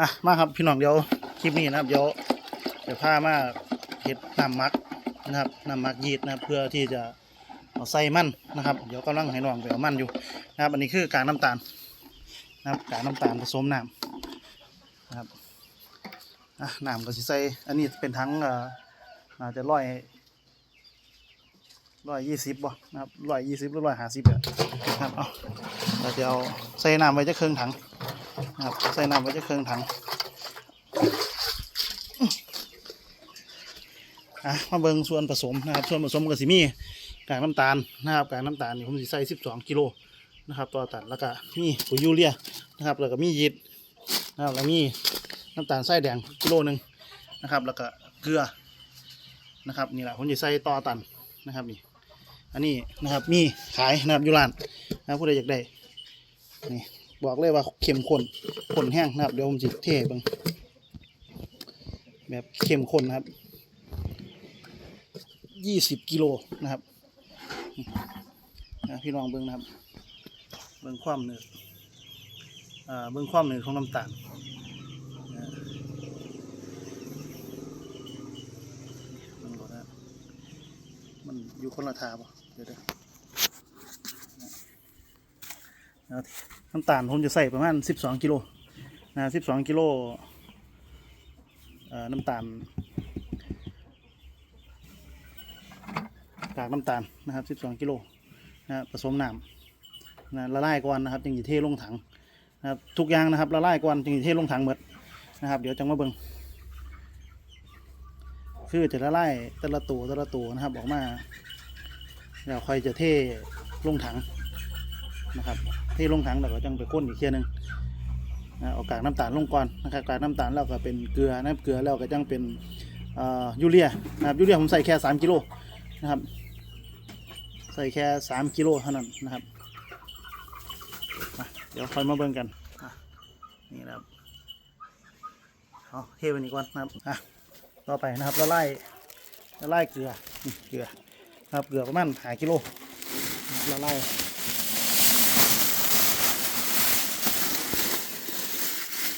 อะมาครับพี่น้องเดี๋ยวคลิปนี้นะครับเดี๋ยวเดี๋ยวพามาเห็ดน้ำมักนะครับน้ำมักยีดนะครับเพื่อที่จะเอาใส่มันนะครับ เดี๋ยวกำลังให้น้องไปเอามันอยู่นะครับ อันนี้คือกากน้ำตาลนะครับกากน้ำตาลผสมน้ำนะครับอะน้ำก็สิใส่อันนี้เป็นทั้งอ่อาจะร้อยร้อยยี่สิบบ่นะครับร้อยยี่สิบหรือร้อยห้าสิบอะนะครับเอาเราจะเอาใส่น้ำไว้จะเครื่องถัง ครับใส่น้ำไว้จะเครื่องถังอะมาเบิ่งส่วนผสมนะครับ ส่วนผสมก็สิมีกากน้ำตาลนะครับกากน้ำตาลนี่ผมสิใส่12กิโลนะครับต่อตันแล้วก็มีปุ๋ยยูเรียนะครับแล้วก็มียีสต์นะครับแล้วมีน้ำตาลทรายแดงกิโลหนึ่งนะครับ แล้วก็เกลือนะครับนี่แหละผมจะใส่ต่อตันนะครับนี่อันนี้นะครับมีขายนะครับยูรานนะครับผู้ใดอยากได้นี่ บอกเลยว่าเข้มข้นข้นแห้งนะครับ เดี๋ยวผมจะเทเบังแบบเข้มข้นนะครับยี่สิบกิโลนะครับนะพี่น้องเบิ้งนะครับ เบิ้งความเนืดอ่าเบิ้งความเนืดของน้ำตาลมันก่อนนะมันอยู่คนละทาป่เดี๋ยวเดี๋ยว น้ำตาลผมจะใส่ประมาณ 12 กิโลนะ12 กิโลน้ำตาลกากน้ำตาลนะครับ 12 กิโลนะผสมน้ำนะละลายก่อนนะครับจึงจะเทลงถังนะครับทุกอย่างนะครับละลายก่อนจึงจะเทลงถังหมดนะครับ เดี๋ยวจังมาเบิ่งคือจะละลายแต่ละตัวแต่ละตัวนะครับออกมาแล้วค่อยจะเทลงถัง นะครับเทลงถังแล้วก็จังไปข้นอีกเทียนึงนะเอากากน้ำตาลลงก่อนนะครับกากน้ำตาลแล้วก็เป็นเกลือนะครับเกลือแล้วก็จังเป็นยูเรียนะครับยูเรียผมใส่แค่ 3กิโลนะครับใส่แค่ 3กิโลเท่านั้นนะครับเดี๋ยวค่อยมาเบิ่งกันนี่นะครับเอาเทไปนี่ก่อนนะครับอะต่อไปนะครับละลายละลายเกลือเกลือนะครับเกลือประมาณหากิโลนะครับละลาย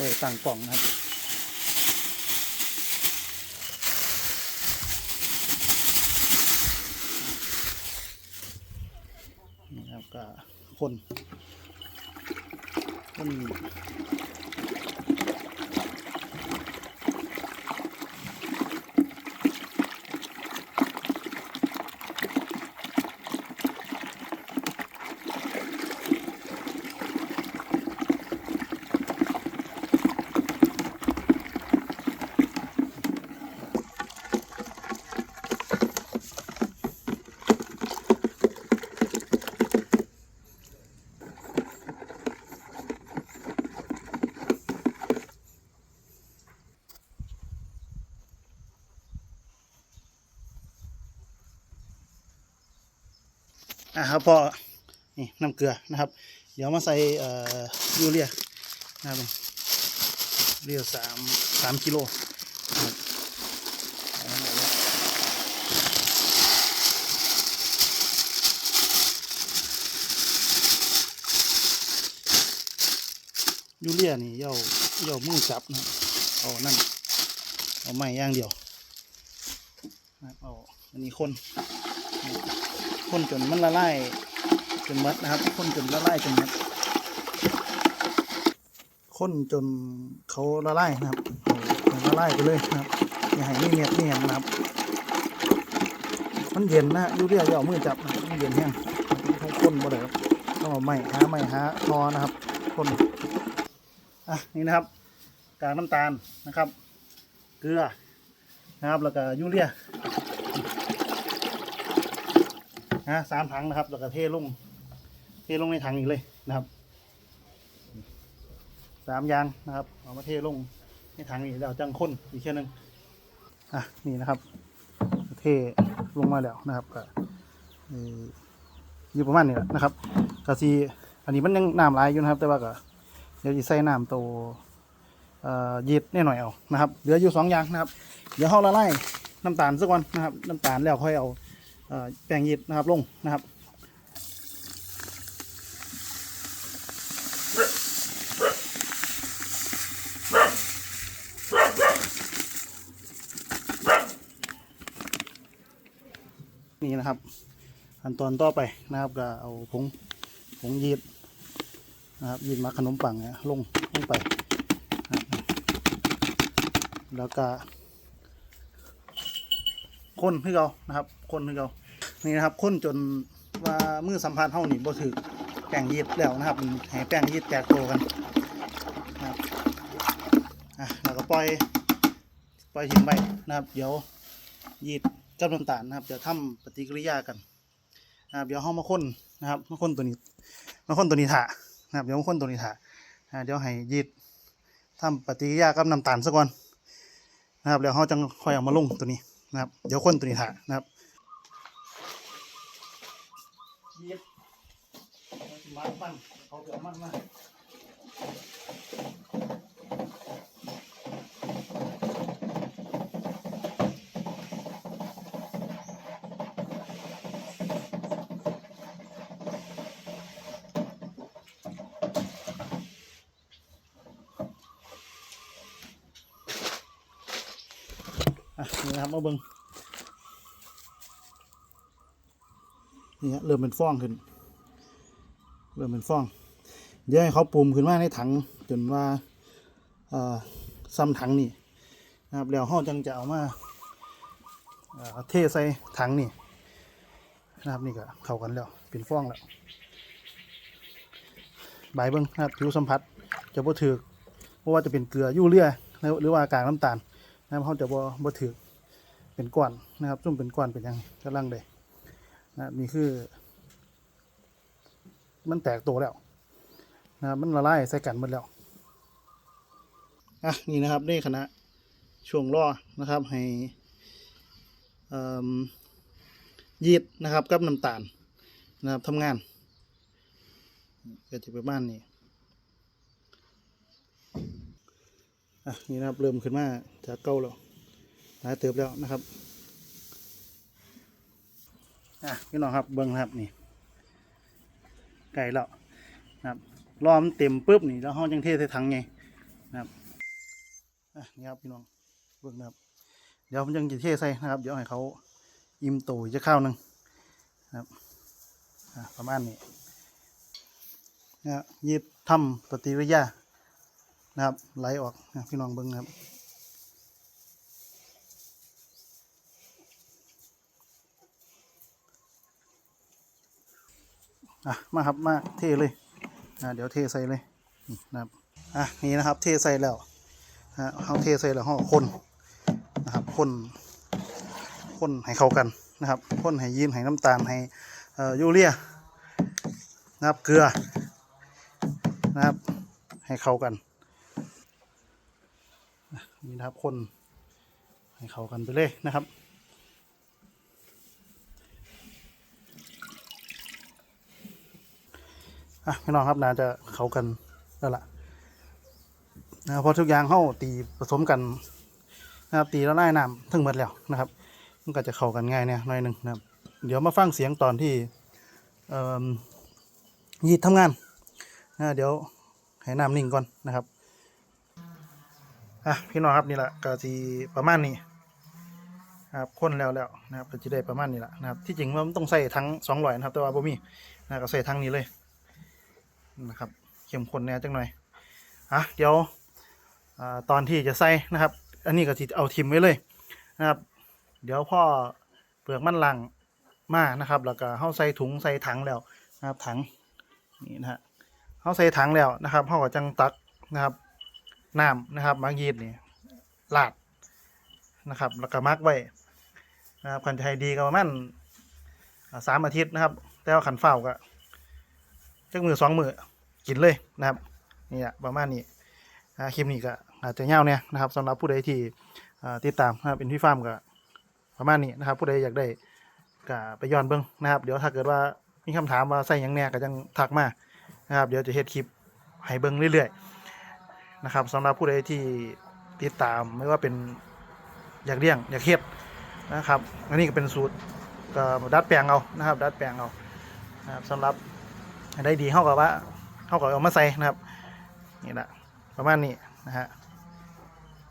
เลยสั่งกล่องนะครับนี่ครับก็คนคน อะครับพอนี่น้ำเกลือนะครับ เดี๋ยวมาใส่เอ่อยูเรียนะครับเรียสามสามกิโลนะครับเลยยูเรียนี่เย่าเย่ามือจับนะเอานั่นเอาไม้ย่างเดียวเอาอันนี้คน คนจนมันละลายจนมัดนะครับ คนจนละลายจนมัดคนจนเขาละลายนะครับละลายไปเลยนะครับอย่าให้มีเม็ดนี่อย่างนะครับ มันเย็นนะยูเรียอย่าเอามือจับนะมันเย็นแห้งต้องคนบ่ได้ครับต้องเอาไม้หาไม้หาทอนะครับคนอะนี่นะครับกากน้ำตาลนะครับ เกลือนะครับแล้วก็ยูเรีย นะสามถังนะครับ แล้วก็เทลง เทลงในถังอีกเลยนะครับ สามยางนะครับ เอามาเทลงในถังอีกแล้วจังค้นอีกเช่นนึงอะนี่นะครับ เทลงมาแล้วนะครับก็อยู่ประมาณนี้แหละนะครับก็สีอันนี้มันยังน้ำลายอยู่นะครับ แต่ว่าก็เดี๋ยวจะใส่น้ำตัวเอ่อยีดแน่หน่อยเอานะครับ เหลืออยู่สองอย่างนะครับ เดี๋ยวเราละลายน้ำตาลสักวันนะครับ น้ำตาลแล้วค่อยเอา แป้งหยีดนะครับลงนะครับนี่นะครับขั้นตอนต่อไปนะครับก็เอาผงผงหยีดนะครับหยีดมาขนมปังเนี่ยลงลงไป แล้วก็ คนให้เรานะครับ คนให้เรานี่นะครับคนจนว่ามือสัมผัสเท่านี่บ่ถือแป้งยีดแล้วนะครับให้แป้งยีดแตกโตกันนะครับอะแล้วก็ปล่อยปล่อยทิ้งไปนะครับ เดี๋ยวยีดกับน้ำตาลนะครับจะทำปฏิกิริยากันนะครับเดี๋ยวเรามาค้นนะครับมาค้นตัวนี้มาค้นตัวนี้ถ่านะครับเดี๋ยวมาค้นตัวนี้ถ่าเดี๋ยวให้ยีดทำปฏิกิริยากับน้ำตาลซะก่อนนะครับแล้วเราจังค่อยเอามาลงตัวนี้ นะครับ เดี๋ยวคนตัวนี้ถ่านะครับยีดมันมันเขาเดี๋ยวมันมา อะนี่นะครับมาเบิ้งนี่ฮะเริ่มเป็นฟองขึ้น เริ่มเป็นฟองเดี๋ยวให้เขาปุ่มขึ้นมาในถังจนว่าซ้ำถังนี่นะครับแล้วห้อจังจะเอามาเทใส่ถังนี่นะครับนี่ก็เข้ากันแล้วเป็นฟองแล้วใบเบิ้งนะครับผิวสัมผัสจะบ่ถือเพราะว่าจะเป็นเกลือยูเรียหรือว่ากากน้ำตาล นะครับเขาจะบ่บ่ถือเป็นก้อนนะครับซุ่มเป็นก้อนเป็นยังกำลังเลยนะครับนี่คือ มันแตกตัวแล้วนะครับมันละลายใส่กันหมดแล้วอะนี่นะครับได้คณะช่วงล่อนะครับให้อืมยีดนะครับกับน้ำตาลนะครับทำงานก็จะประมาณนี้ อะนี่นะครับเริ่มขึ้นมาจากเก้าแล้วหลายเติบแล้วนะครับอะพี่น้องครับเบิ้งครับนี่ไก่แล้วนะครับรอมเต็มปุ๊บนี่แล้วห้องจังเทใส่ถังไงนะครับอะนี่ครับพี่น้องเบิ่งนะครับ เดี๋ยวผมยังจะเทใส่นะครับ เดี๋ยวให้เขาอิ่มโตจะข้าวหนึ่งนะครับอะประมาณนี้นะฮะยีบทำปฏิกิริยา นะครับไหลออกนะพี่น้องเบิ่งนครับอะมาครับมาเทเลยอะเดี๋ยวเทใส่เลยนี่นะครับอะนี่นะครับเทใส่แล้วฮะเขาเทใส่แล้วเขาก็คนนะครับคนคนให้เข้ากันนะครับคนให้ยีนให้น้ำตาลให้เอ่อยูเรียนะครับเกลือนะครับให้เข้ากัน นี่นะครับคนให้เข้ากันไปเลยนะครับอะพี่น้องครับน่าจะเข้ากันแล้วล่ะนะเพราะทุกอย่างเข้าตีผสมกันนะครับตีแล้วไล่น้ำทั้งหมดแล้วนะครับ มันก็จะเข้ากันง่ายเนี่ยหน่อยหนึ่งนะครับ เดี๋ยวมาฟังเสียงตอนที่ยีดทำงานนะเดี๋ยวให้น้ำนิ่งก่อนนะครับ อะพี่น้องครับนี่แหละก็จะประมาณนี้นะครับคนแล้วแล้วนะครับก็จะได้ประมาณนี้แหละนะครับที่จริงมันต้องใส่ทั้งสองร้อยนะครับ แต่ว่าบ่มีนะก็ใส่ทั้งนี้เลยนะครับเข้มข้นแน่จังหน่อยอะเดี๋ยวอตอนที่จะใส่นะครับ อันนี้ก็จะเอาทิมไว้เลยนะครับ เดี๋ยวพ่อเปลือกมันลังมานะครับแล้วก็เข้าใส่ถุงใส่ถังแล้วนะครับถังนี่นะฮะเข้าใส่ถังแล้วนะครับพ่อก็จังตักนะครับ น้ำนะครับมักยีดนี่ลาดนะครับ แล้วก็มักไว้นะครับขันจะให้ดีก็ประมาณอ่าสามอาทิตย์นะครับ แต่ว่าขันเฝ้าก็จักมือสองมือกินเลยนะครับนี่แหละประมาณนี้อ่าคลิปนี้ก็อาจจะเงาวเนี่ยนะครับสำหรับผู้ใดที่ติดตามนะครับเป็นพี่ฟาร์มก็ประมาณนี้นะครับ ผู้ใดอยากได้ก็ไปย้อนเบิ้งนะครับ เดี๋ยวถ้าเกิดว่ามีคำถามว่าใส่ยังแน่ก็จังทักมานะครับ เดี๋ยวจะเฮ็ดคลิปให้เบิ้งเรื่อยๆ นะครับสำหรับผู้ใดที่ติดตามไม่ว่าเป็นอยากเลี้ยงอยากเฮ็ดนะครับอันนี้ก็เป็นสูตรก็ดัดแปลงเอานะครับ ดัดแปลงเอานะครับสำหรับได้ดีเข้ากับว่าเข้ากับเอามาใส่นะครับนี่แหละประมาณนี้นะฮะ